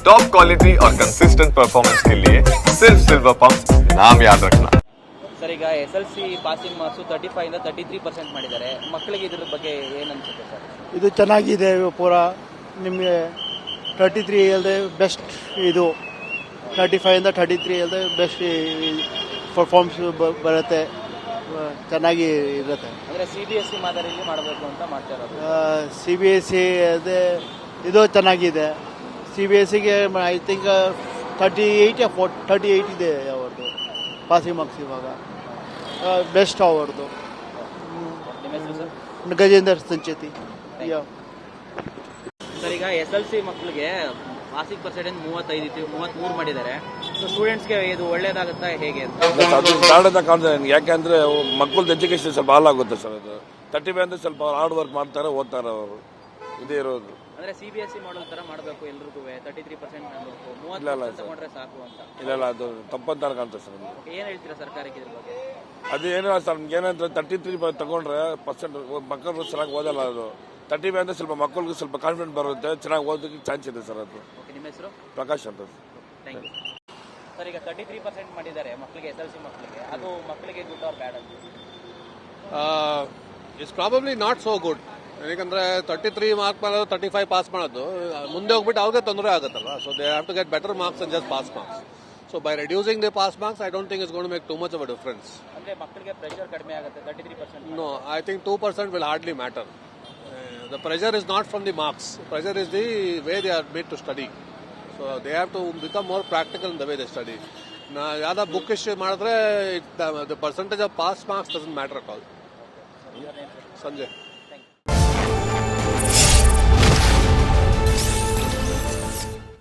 Top quality और consistent performance के लिए सिर्फ सिल्वर पंप नाम याद रखना ಸರ್ ಈಗ S L C passing marks thirty five ಇಂದ ತರ್ಟಿ ತ್ರೀ ಪರ್ಸೆಂಟ್ ಮಾಡಿದ್ದಾರೆ ಮಕ್ಕಳಿಗೆ ಇದ್ರ ಬಗ್ಗೆ ಏನು ಅನ್ಸುತ್ತೆ ಸರ್ ಇದು ಚೆನ್ನಾಗಿದೆ ಪೂರ ನಿಮಗೆ ತರ್ಟಿ ತ್ರೀ ಅಲ್ಲದೆ ಬೆಸ್ಟ್ ಇದು ತರ್ಟಿ ಫೈವಿಂದ ತರ್ಟಿ ತ್ರೀ ಅಲ್ಲದೆ ಬೆಸ್ಟ್ ಪರ್ಫಾರ್ಮ್ಸ್ ಬರುತ್ತೆ ಆ, ಚೆನ್ನಾಗಿ ಇರುತ್ತೆ ಅಂದರೆ ಸಿ ಬಿ ಎಸ್ ಸಿ ಮಾದರಿಯಲ್ಲಿ ಮಾಡಬೇಕು ಅಂತ ಮಾಡ್ತಾ ಇರೋದು ಸಿ ಬಿ ಎಸ್ ಸಿ ಅದೇ ಇದು ಚೆನ್ನಾಗಿದೆ ಸಿ ಬಿ ಎಸ್ ಸಿಗೆ I think thirty eight four thirty eight ಇದೆ ಅವ್ರದ್ದು ಪಾಸಿಂಗ್ ಮಾರ್ಕ್ಸ್ ಇವಾಗ. ಬೆಸ್ಟ್ ಅವ್ರದ್ದು. ಗಜೇಂದ್ರ ಸಂಚೇತಿ. ಯಾ ಸರ್ ಈಗ ಎಸ್ ಎಲ್ ಸಿ ಮಕ್ಕಳಿಗೆ ಪಾಸಿಂಗ್ ಪರ್ಸೆಂಟೇಜ್ ಮೂವತ್ತೈದು ಇತ್ತು ಮೂವತ್ತ್ಮೂರು ಮಾಡಿದ್ದಾರೆ. ಸೊ ಸ್ಟೂಡೆಂಟ್ಸ್ಗೆ ಇದು ಒಳ್ಳೇದಾಗುತ್ತಾ ಹೇಗೆ ಅಂತ? ಅದು ಕಾರಣದ ಕಾಣ್ತದೆ ನನಗೆ ಯಾಕೆಂದ್ರೆ ಮಕ್ಕಳದ್ದು ಎಜುಕೇಶನ್ ಸ್ವಲ್ಪ ಹಾಳಾಗುತ್ತೆ ಸರ್ ಅದು. ತರ್ಟಿ ಫೈವ್ ಅಂದ್ರೆ ಸ್ವಲ್ಪ ಹಾರ್ಡ್ ವರ್ಕ್ ಮಾಡ್ತಾರೆ ಓದ್ತಾರೆ ಅವರು. ಇದೇ ಇರೋದು. ಅಂದ್ರೆ ಸಿ ಬಿ ಎಸ್ ಸಿ ಮಾಡೋ ಥರ ಮಾಡಬೇಕು ಎಲ್ರಿಗೂ ತರ್ಟಿ ತ್ರೀ ಪರ್ಸೆಂಟ್ ಮಾಡಬೇಕು. ಮೂವತ್ತು ಇಲ್ಲ. ತಗೊಂಡ್ರೆ ಸಾಕು ಅಂತ. ಇಲ್ಲ ಇಲ್ಲ ಅದು ತಪ್ಪಂತ ಕಾಣ್ತದೆ ಸರ್ ಏನು ಹೇಳ್ತೀರಾ ಸರ್ಕಾರಕ್ಕೆ ಇದ್ರ ಬಗ್ಗೆ? ಅದು ಏನಿಲ್ಲ ಸರ್ ನಮ್ಗೆ ಏನಂದ್ರೆ ತರ್ಟಿ ತ್ರೀ ತಗೊಂಡ್ರೆ ಪರ್ಸೆಂಟ್ ಮಕ್ಕಳು ಚೆನ್ನಾಗಿ ಓದಲ್ಲ ಅದು. ತರ್ಟಿ ಅಂದ್ರೆ ಸ್ವಲ್ಪ ಮಕ್ಕಳಿಗೆ ಸ್ವಲ್ಪ ಕಾನ್ಫಿಡೆಂಟ್ ಬರುತ್ತೆ ಚೆನ್ನಾಗಿ ಓದೋದಕ್ಕೆ ಚಾನ್ಸ್ ಇದೆ ಸರ್ ಅದು. ಓಕೆ ನಿಮ್ಮ ಹೆಸರು? ಪ್ರಕಾಶ್ ಅಂತ ಥ್ಯಾಂಕ್ ಯು ಸರ್ ಈಗ ತರ್ಟಿ ತ್ರೀ ಪರ್ಸೆಂಟ್ ಮಾಡಿದ್ದಾರೆ ಮಕ್ಕಳಿಗೆ ಎಸ್ ಎಲ್ ಸಿ ಮಕ್ಕಳಿಗೆ. ಅದು ಮಕ್ಕಳಿಗೆ ಗುಡ್ ಆರ್ ಬ್ಯಾಡ್ ಅಂತ? It's probably not so good ಯಾಕಂದ್ರೆ ತರ್ಟಿ ತ್ರೀ ಮಾರ್ಕ್ ಮಾಡೋದು ತರ್ಟಿ ಫೈವ್ ಪಾಸ್ ಮಾಡೋದು ಮುಂದೆ ಹೋಗ್ಬಿಟ್ಟು ಅವ್ರಿಗೆ ತೊಂದರೆ ಆಗುತ್ತಲ್ಲ so they have to get better marks and just pass marks so by reducing the pass marks I don't think is gonna make too much of a difference no ಮಕ್ಕಳಿಗೆ think three percent No, I think 2% will hardly matter. Uh, the pressure is not from the marks. Pressure is the way they are made to study. So they have to become more practical in the way they ನಾ ಯಾವ್ದೋ book issue ಮಾಡಿದ್ರೆ the percentage of pass marks doesn't matter all Sanjay